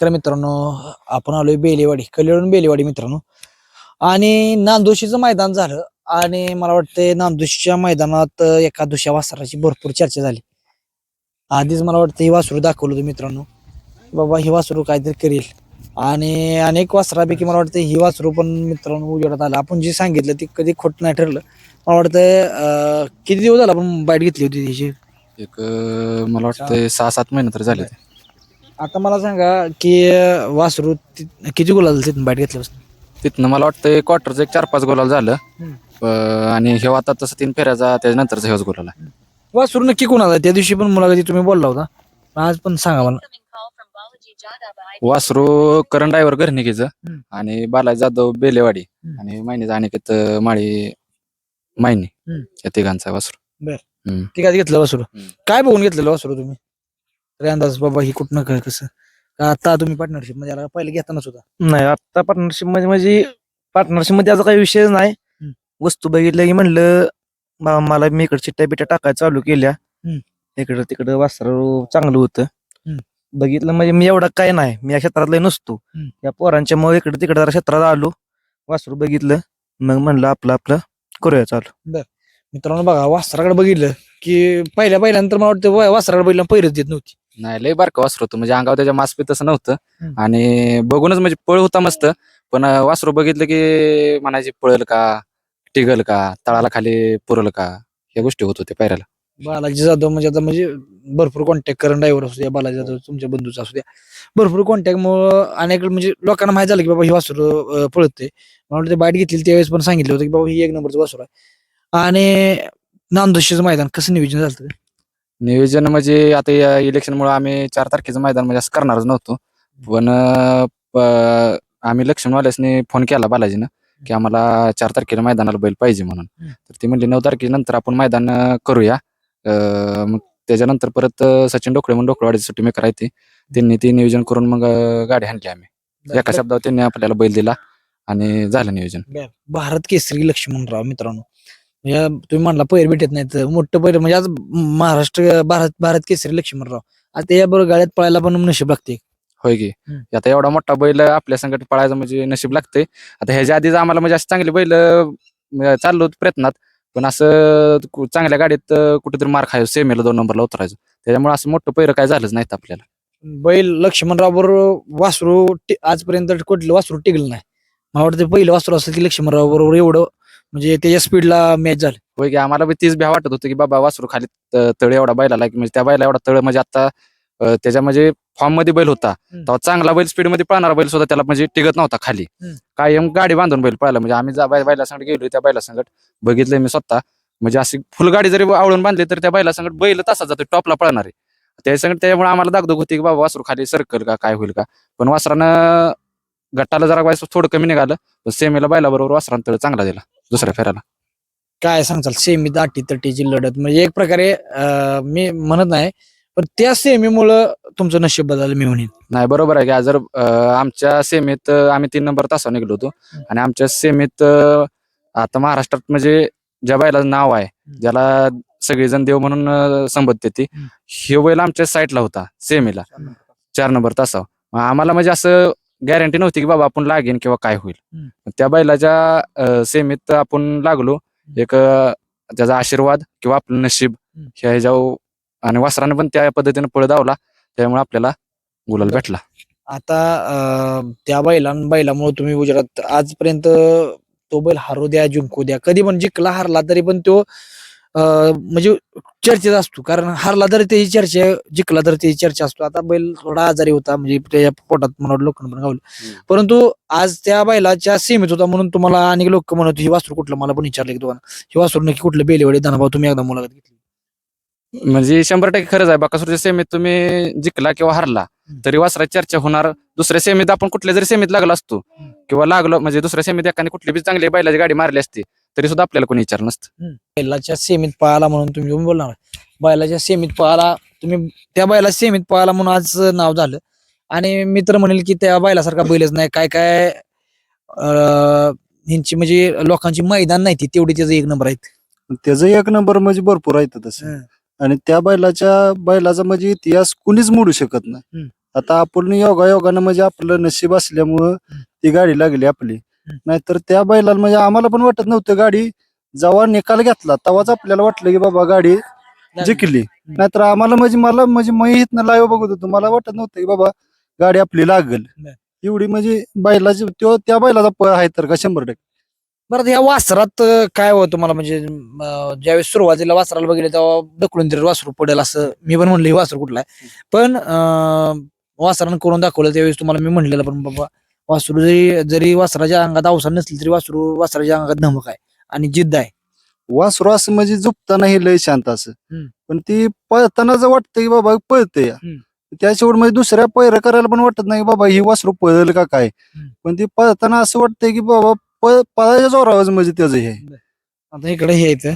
नमस्कार मित्रांनो आपण आलोय बेलेवाडी कल्याण बेलेवाडी मित्रांनो. आणि नांदोशीचं मैदान झालं आणि मला वाटतं नांदोशीच्या मैदानात एका दुसऱ्या वासराची भरपूर चर्चा झाली. आधीच मला वाटतं ही वासरू दाखवलं होतं मित्रांनो. बाबा ही वासरू काहीतरी करेल. आणि अनेक वासरापैकी मला वाटतं ही वासरू पण मित्रांनो उजेडात आलं. आपण जे सांगितलं ते कधी खोट नाही ठरलं. मला वाटतं किती दिवस झाला आपण बाईट घेतली होती त्याची? एक मला वाटतं सहा सात महिने तर झाले. आता मला सांगा की अं, वासरू ति- किती गुलाल तिथून बाईट घेतल्यापासून? तिथनं मला वाटतं क्वार्टरचं एक चार पाच गोलाल झालं. अं, आणि हे आता तसं तीन फेऱ्याचा त्याच्यानंतरचा हेच गोलाला वासरू नक्की कोणाला त्या दिवशी पण मुलाखती तुम्ही बोलला होता. आज पण सांगा मला. वासरू करण ड्रायव्हर घरनिकीचं हम्म. आणि बालाजी जाधव बेलेवाडी हम्म. आणि मायनीचा अनिकेत अं, माळी मायनी हम्म. या तिघांचा वासरू. ठीक आहे घेतलं वासरू. हम्म. काय बघून घेतलेलं वासरू तुम्ही? तरी अंदाज बाबा ही कुठनं काय कसं? का आता तुम्ही पार्टनरशिपमध्ये आला पहिले घेतानाच होता नाही आता पार्टनरशिपमध्ये म्हणजे पार्टनरशिपमध्ये असा काही विषय नाही. हम्म. वस्तू बघितलं की म्हणलं मला मी इकडे चिट्ट्या बिट्या टाकायला चालू केल्या. हम्म. इकडं तिकडं वासरू चांगलं होतं. हम्म. बघितलं म्हणजे मी एवढा काय नाही. मी या क्षेत्रातला नसतो. हम्म. या पोरांच्या मग इकडे तिकडे जरा क्षेत्रात आलो. वासरू बघितलं. मग म्हणलं आपलं आपलं करूया चालू. मित्रांनो बघा वासराकडे बघितलं की पहिल्या पहिल्यानंतर मला वाटतं वा- वासराकडे बघितलं पहिरत देत नव्हती. नाही लय बारका वासरू होतं. म्हणजे अंगावर त्याच्या मास्पी तसं नव्हतं. हम्म. आणि बघूनच म्हणजे पळ होता मस्त. पण अं, वासरू बघितलं की म्हणायची पळल का टिगल का तळाला खाली पुरल का या गोष्टी होत होत्या पायऱ्याला. बालाजी जाधव म्हणजे आता म्हणजे भरपूर कॉन्टॅक्ट करण ड्रायव्हर असू द्या बालाजी जाधव तुमच्या बंधूचा असू द्या. भरपूर कॉन्टॅक्ट मुळे अनेक म्हणजे लोकांना माहीत झालं की बाबा ही वासरू पळते मला वाटतं बाईट घेतली त्यावेळेस पण सांगितलं होतं की बाबा ही एक नंबरचं वासरू आहे. आणि नांदोशीचं मैदान कसं नियोजन झालं होतं? नियोजन म्हणजे आता या इलेक्शन मुळे आम्ही चार तारखेचं मैदान म्हणजे असं करणारच नव्हतो. पण प- आम्ही लक्ष्मणवाल्यासनी फोन केला बालाजीनं की आम्हाला चार तारखेला मैदानाला बैल पाहिजे म्हणून. तर ती म्हणली नऊ तारखेनंतर आपण मैदान अं, करूया. अं, मग त्याच्यानंतर परत अं, सचिन डोकळे म्हणून डोकळवाडीची सुट्टी मेकर आहे ती. त्यांनी ती नियोजन करून मग अं, गाडी आणली आम्ही. एका शब्दावर त्यांनी आपल्याला बैल दिला आणि झालं नियोजन. भारत केसरी लक्ष्मणराव मित्रांनो. या तुम्ही म्हणला पैर भेटत नाहीत. मोठं पैर म्हणजे आज महाराष्ट्र भारत भारत केसरी लक्ष्मणराव. आज त्याबरोबर गाड्यात पळायला पण नशीब लागते होय की. हम्म. आता एवढा मोठा बैल आपल्या संकट पळायचं म्हणजे नशीब लागते आता ह्याच्या आधीच आम्हाला म्हणजे असं चांगली बैल अं, चाललो होतो प्रयत्नात. पण असं कु- चांगल्या गाडीत अं, कुठेतरी मार खायचो सेमीला दोन नंबरला उतरायचो. त्याच्यामुळे असं मोठं पैर काय झालंच नाहीत आपल्याला. बैल लक्ष्मणराव बरोबर वासरू टि- आजपर्यंत कुठलं वासरू टिकलं नाही. मला वाटतं पहिलं वासरू असं की लक्ष्मणराव बरोबर एवढं म्हणजे त्याच्या स्पीडला मॅच झालं. होय की आम्हाला बी तीच भ्या वाटत होतं की बाबा वासरू खाली त- तळ एवढा बैलाला की म्हणजे त्या बैला एवढा तळ म्हणजे आता अं, त्याच्या म्हणजे फॉर्ममध्ये बैल होता. हम्म. तेव्हा चांगला बैल स्पीडमध्ये पळणारा बैल सुद्धा त्याला म्हणजे टिकत नव्हता खाली. हम्म. कायम गाडी बांधून बैल पळाला. म्हणजे आम्ही जा बै- बैला संगत गेलो त्या बैला संगत बघितलंय मी स्वतः. म्हणजे अशी फुल गाडी जरी आवळून बांधली तर त्या बैला संगत बैल तसा जातो टॉपला पळणार. आहे त्या संगत त्यामुळे आम्हाला दागदोग होती की बाबा वासरू खाली सरकल का काय होईल का? पण वासरानं गटाला जरा वायस थोडं कमी निघालं पण सेमीला बैला बरोबर वासरानं तळ चांगला दिला दुसऱ्या फेऱ्याला. काय सांगचाल सेमी दाटी तटीची लढत म्हणजे एक प्रकारे अं, मी म्हणत नाही पण त्या सेमीमुळं तुमचं नशीब बदललं मी म्हणेन. नाही बरोबर आहे की जर अं, आमच्या सेमीत अं, आम्ही तीन नंबर तासावर निघलो होतो आणि आमच्या सेमीत अं, आता महाराष्ट्रात म्हणजे ज्या बैलाचं नाव आहे ज्याला सगळेजण देव म्हणून अं, संबोधते ती हम्म. हे बैल आमच्या साईडला होता सेमीला चार नंबर तासावर. मग आम्हाला म्हणजे असं गॅरंटी नव्हती की बाबा आपण लागेन किंवा काय होईल. त्या बैलाच्या सेमीत आपण लागलो. एक त्याचा आशीर्वाद किंवा आपलं नशीब. ह्या ह्याच्यावर आणि वासरानं पण त्या पद्धतीने पळ धावला. त्यामुळे आपल्याला गुलाल. भेटला. आता त्या बैलां बैलामुळे तुम्ही गुजरात आजपर्यंत तो बैल हारू द्या जिंकू द्या. कधी पण जिंकला हारला तरी पण तो म्हणजे चर्चेत असतो. कारण हारला तरी त्याची चर्चा जिंकला तरी त्याची चर्चा असतो. आता बैल थोडा आजारी होता म्हणजे त्याच्या पोटात वाटतं लोकांना पण गावलं. परंतु आज त्या बैलाच्या सीमेत होता म्हणून तुम्हाला अनेक लोक म्हणत होते, ही वासरू कुठलं? मला पण विचारलं की तुम्हाला ही वासरू नक्की कुठलं? बेलेवाडी धनाभाऊ तुम्ही एकदा मुलाखत घेतली. म्हणजे शंभर टक्के खरंच आहे. बाकासूरच्या सेमीत तुम्ही जिंकला किंवा हारला. तरी वासराची चर्चा होणार. दुसऱ्या सेमीत आपण कुठल्या जरी सेमीत लागला असतो किंवा लागलो म्हणजे दुसऱ्या सेमीत एकाने कुठली बी चांगली बैलाची गाडी मारली असती तरी सुद्धा आपल्याला कोणी विचार नसतं. बैलाच्या सेमीत पळाला म्हणून तुम्ही येऊन बोलणार. बैलाच्या सेमीत पळाला तुम्ही त्या बैला सेमीत पळाला म्हणून आज नाव झालं. आणि मित्र म्हणेल की त्या बैलासारखा बैलच नाही. काय काय अं, ह्यांची म्हणजे लोकांची मैदान नाही ती. तेवढी त्याचं एक नंबर आहेत. त्याचं एक नंबर म्हणजे भरपूर आहेत तसं. आणि त्या बैलाच्या बैलाचा म्हणजे इतिहास कुणीच मोडू शकत नाही. आता आपण योगा योगानं म्हणजे आपलं नशीब असल्यामुळं ती गाडी लागली आपली. नाहीतर त्या बैलाला म्हणजे आम्हाला पण वाटत नव्हतं गाडी जेव्हा निकाल घेतला तेव्हाच आपल्याला वाटलं की बाबा गाडी जिंकली. नाहीतर आम्हाला म्हणजे मला म्हणजे मी इथनं लाईव्ह बघत होतो मला वाटत नव्हतं की बाबा गाडी आपली लागल. एवढी म्हणजे बैलाची त्यो त्या बैलाचा पळ आहे तर का शंभर टक्के. बरं ह्या वासरात काय होतं तुम्हाला म्हणजे ज्यावेळेस सुरुवातीला वासराला बघितलं तेव्हा ढकलून दिलं वासरू पडेल असं मी पण म्हणलं हे वासरू कुठला आहे? पण अं, वासरानं करून दाखवलं त्यावेळेस तुम्हाला मी म्हणलेलं पण बाबा वासरू जरी जरी वासराच्या अंगात अवसर नसली तरी वासरू वासराच्या अंगात धमक आहे आणि जिद्द आहे वासरू असं म्हणजे झोपताना हे लय शांत असं हम्म. पण ती पळताना जर वाटतं की बाबा पळते हम्म. त्याच्यावर म्हणजे दुसऱ्या पैर करायला पण वाटत नाही बाबा ही वासरू पळेल का काय हम्म. पण ती पळताना असं वाटतंय की बाबा पळ पळायच्या जोरावर म्हणजे त्याचं हे आहे. आता इकडे हे येतं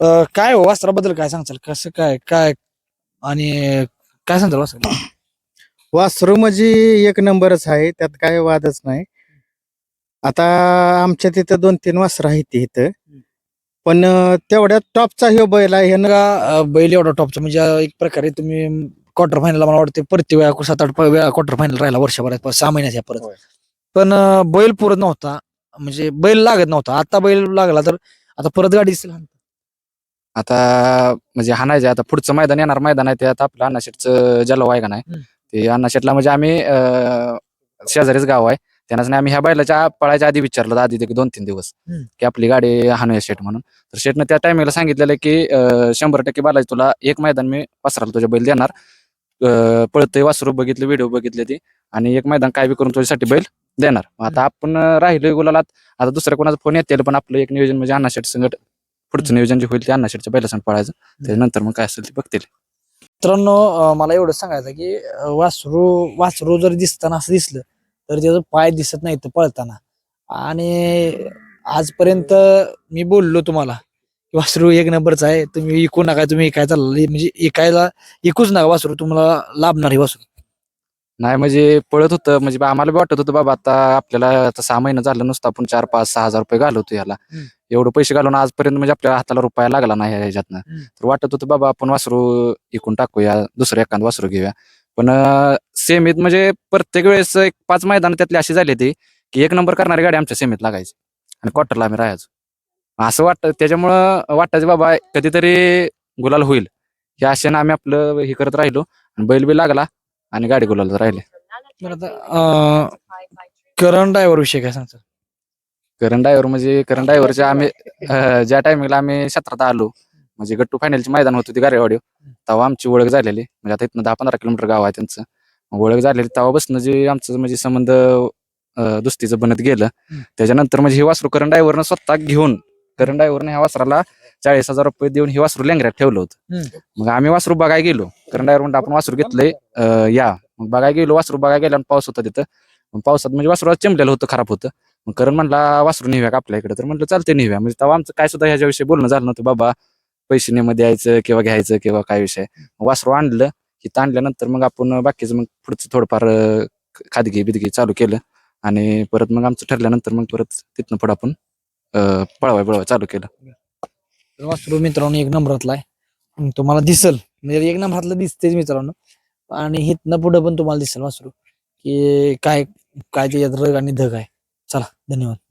अं, काय हो वासराबद्दल काय सांगचाल कसं काय काय आणि काय सांगताल वासरा वासरू म्हणजे एक नंबरच आहे त्यात काय वादच नाही. आता आमच्या तिथं दोन तीन वासरं आहेत इथं. पण तेवढ्या टॉपचा ह्यो बैल आहे ह्यानं का बैल एवढा टॉपचा? म्हणजे एक प्रकारे तुम्ही क्वार्टर फायनल मला वाटते प्रति वेळा सात आठ वेळा क्वार्टर फायनल राहिला वर्षभरात सहा महिन्याच्या परत. पण बैल पुरत नव्हता. म्हणजे बैल लागत नव्हता. आता बैल लागला तर आता परत गाडी दिसेल आता म्हणजे हाणायचे आता पुढचं मैदान येणार मैदान आहे ते आता आपलं अण्णाशेटचं जलव आहे. का नाही. ते अण्णाशेटला म्हणजे आम्ही अं, शेजारीच गाव आहे. त्यांनाच नाही आम्ही ह्या बैलाच्या पळायच्या आधी विचारलं आधी ते दोन तीन दिवस. की आपली गाडी हाणूया शेट म्हणून. तर शेटनं त्या टायमिंगला सांगितलेलं की शंभर टक्के बालाजी तुला एक मैदान मी वासराला तुझ्या बैल देणार. पळतंय वासरू बघितलं व्हिडिओ बघितले ती आणि एक मैदान काय बी करून तुझ्यासाठी बैल देणार. आता आपण राहिलोय गुलालात. आता दुसऱ्या कोणाचा फोन येतील पण आपलं एक नियोजन म्हणजे अण्णाशेट संगत पुढचं नियोजन जे होईल ते अण्णाशेटच्या बैला संग पळायचं. त्याच्यानंतर मग काय असेल ते बघतील. मित्रांनो मला एवढं सांगायचं की वासरू वासरू जर दिसताना असं दिसलं तर त्याचं पाय दिसत नाही पळताना. आणि आजपर्यंत मी बोललो तुम्हाला की वासरू एक नंबरचं आहे तुम्ही इकू नका तुम्ही इकाय चालला म्हणजे इकायला इकूच नका वासरू तुम्हाला लाभणार आहे वासरू. नाही म्हणजे पळत होतं म्हणजे आम्हाला वाटत होतं बाबा आता आपल्याला आता सहा महिने झालं नुसतं आपण चार पाच सहा हजार रुपये घालवतो याला. एवढं पैसे घालून आजपर्यंत म्हणजे आपल्या हाताला रुपया लागला नाही ह्या ह्याच्यातनं. तर वाटत होतं बाबा आपण वासरू इकून टाकूया दुसरं एखादं वासरू घेऊया. पण सेमीत म्हणजे प्रत्येक वेळेस एक पाच मैदान त्यातली अशी झाली ती की एक नंबर करणारी गाडी आमच्या सेमीत लागायची आणि क्वार्टरला आम्ही राहायचो. असं वाटतं त्याच्यामुळं वाटायचं बाबा कधीतरी गुलाल होईल. हे आशेनं आम्ही आपलं हे करत राहिलो आणि बैल बी लागला आणि गाडी गुलाल राहिले. करण ड्रायव्हर विषय काय सांगतो? करण ड्रायव्हर म्हणजे करण ड्रायव्हरच्या आम्ही अं, ज्या टायमिंगला आम्ही क्षेत्रात आलो म्हणजे गट्टू फायनलची मैदान होती ती गारेवाडी. तेव्हा आमची ओळख झालेली. म्हणजे आता इथनं दहा पंधरा किलोमीटर गाव आहे त्यांचं. मग ओळख झालेली. तेव्हापासून जे आमचं म्हणजे संबंध अं, दुस्तीचं बनत गेलं त्याच्यानंतर म्हणजे हे वासरू करण ड्रायव्हरनं स्वतः घेऊन करण ड्रायव्हरनं ह्या वासराला चाळीस हजार रुपये देऊन हे वासरू लेंगऱ्यात ठेवलं होतं. मग आम्ही वासरू बघायला गेलो. करण ड्रायव्हर म्हणतो आपण वासरू घेतलंय अं, या. मग बघायला गेलो वासरू बघायला गेलो आणि पाऊस होता तिथं. मग पावसात म्हणजे वासरू चिमलेलं होतं खराब होतं. मग करण म्हणला वासरू नेव्या का आपल्या इकडे? तर म्हटलं चालते नेव्या म्हणजे तेव्हा आमचं काय सुद्धा ह्याच्याविषयी बोलणं झालं नव्हतं बाबा पैसे नेमं द्यायचं किंवा घ्यायचं किंवा काय विषय? वासरू आणलं इथं आणल्यानंतर मग आपण बाकीचं मग पुढचं थोडंफार खादगी बिदगी चालू केलं आणि परत मग आमचं ठरल्यानंतर मग परत तिथनं पुढं आपण पळवाय पळवाय चालू केलं. वासरू मित्रांनो एक नंबरातला आहे. तुम्हाला दिसल. म्हणजे एक नंबरातलं दिसतेच मित्रांनो. आणि हिथनं पुढं पण तुम्हाला दिसेल वासरू की काय काय ते रग आणि धग आहे. चला धन्यवाद.